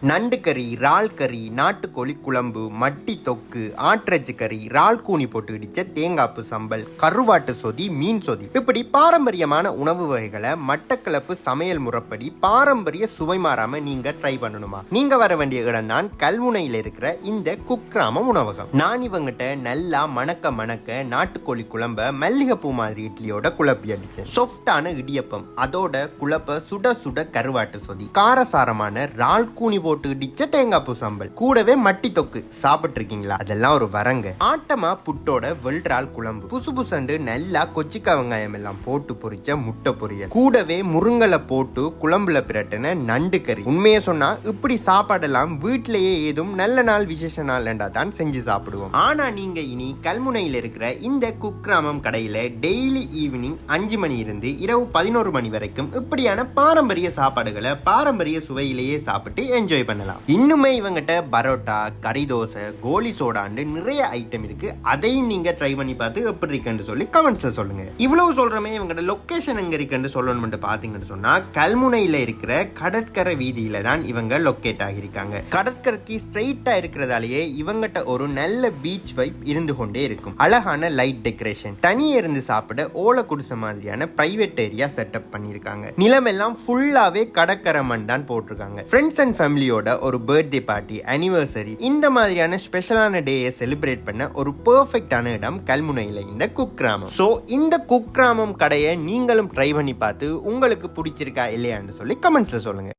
நண்டு கறி இறால் கறி நாட்டுக்கோழி குழம்பு மட்டி தொக்கு ஆற்றச்சு கறி இறால் கூனி போட்டு இடிச்ச தேங்காப்பு சம்பல் கருவாட்டு சொதி மீன் சொதி. இப்படி பாரம்பரியமான உணவு வகைகளை மட்டக்களப்பு சமையல் முறைப்படி பாரம்பரிய சுவை மாறாம நீங்க ட்ரை பண்ணணுமா? நீங்க வர வேண்டிய இடம் தான் கல்முனையில் இருக்கிற இந்த குக்கிராம உணவகம். நான் இவங்கிட்ட நல்லா மணக்க மணக்க நாட்டுக்கோழி குழம்ப மல்லிகைப்பூ மாதிரி இட்லியோட குழப்பி அடிச்சேன். சாஃப்டான இடியப்பம் அதோட குழப்ப சுட சுட கருவாட்டு சொதி. காரசாரமான இறால் கூனி போட்டு இடிச்ச தேங்காய் பூ சாம்பல். கூடவே மட்டி தொக்கு. சாப்பிட்டு இருக்கீங்களா அதெல்லாம் ஒரு வரங்க. ஆட்டமா புட்டோட வெள்றால் குழம்பு. புசு புசண்டு நல்லா கொச்சிக்காய் வெங்காயம் எல்லாம் போட்டு பொரிச்ச முட்டை பொரியல். கூடவே முருங்கலை போட்டு குழம்புல பிரட்டின நண்டு கறி. உண்மையை சொன்னா இப்படி சாப்பாடெல்லாம் வீட்டிலேயே ஏதும் நல்ல நாள் விசேஷ நாள்டா தான் செஞ்சு சாப்பிடுவோம். ஆனா நீங்க இனி கல்முனையில் இருக்கிற இந்த குக்கிராமம் கடையில டெய்லி ஈவினிங் அஞ்சு மணி இருந்து இரவு பதினோரு மணி வரைக்கும் இப்படியான பாரம்பரிய சாப்பாடுகளை பாரம்பரிய சுவையிலேயே சாப்பிட்டு என்ஜாய் பண்ணலாம். இன்னுமே இவங்கிட்ட பரோட்டா கறி தோசை கோலி சோடாண்டு நிறைய ஐட்டம் இருக்கு. அதையும் நீங்க ட்ரை பண்ணி பார்த்து எப்படி இருக்குன்னு சொல்லி கமெண்ட்ஸ்ல சொல்லுங்க. இவ்வளவு சொல்றமே இவங்கட லொக்கேஷன் எங்க இருக்குன்னு சொல்லணும்னு பாத்தீங்கன்னு சொன்னா கல்முனையில இருக்கிற கடற்கரை வீதியில தான் இவங்க லொக்கேட் ஆகியிருக்காங்க. கடற்கரைக்கு ஸ்ட்ரெயிட்டா இருக்கிறதாலேயே இவங்கிட்ட ஒரு நல்ல பீச் வைப் இருந்து கொண்டே இருக்கும். அழகான லைட் டெக்கரேஷன் தனியே இருந்து சாப்பிட ஓலை குடிசை மாதிரியான பிரைவேட் ஏரியா செட்டப் பண்ணியிருக்காங்க. நிலமெல்லாம் ஃபுல்லாவே கடற்கரை மண் தான் போட்டிருக்காங்க. ஃப்ரெண்ட்ஸ் அண்ட் ஃபேமிலி ஃபேமிலியோட ஒரு பர்த்டே பார்ட்டி அனிவர்சரி இந்த மாதிரியான ஸ்பெஷலான டேயை செலிப்ரேட் பண்ண ஒரு பெர்ஃபெக்டான இடம் கல்முனையில் இந்த குக்கிராமம் ஸோ இந்த குக்கிராமம் கடையை நீங்களும் ட்ரை பண்ணி பார்த்து உங்களுக்கு பிடிச்சிருக்கா இல்லையான்னு சொல்லி கமெண்ட்ஸ்ல சொல்லுங்க.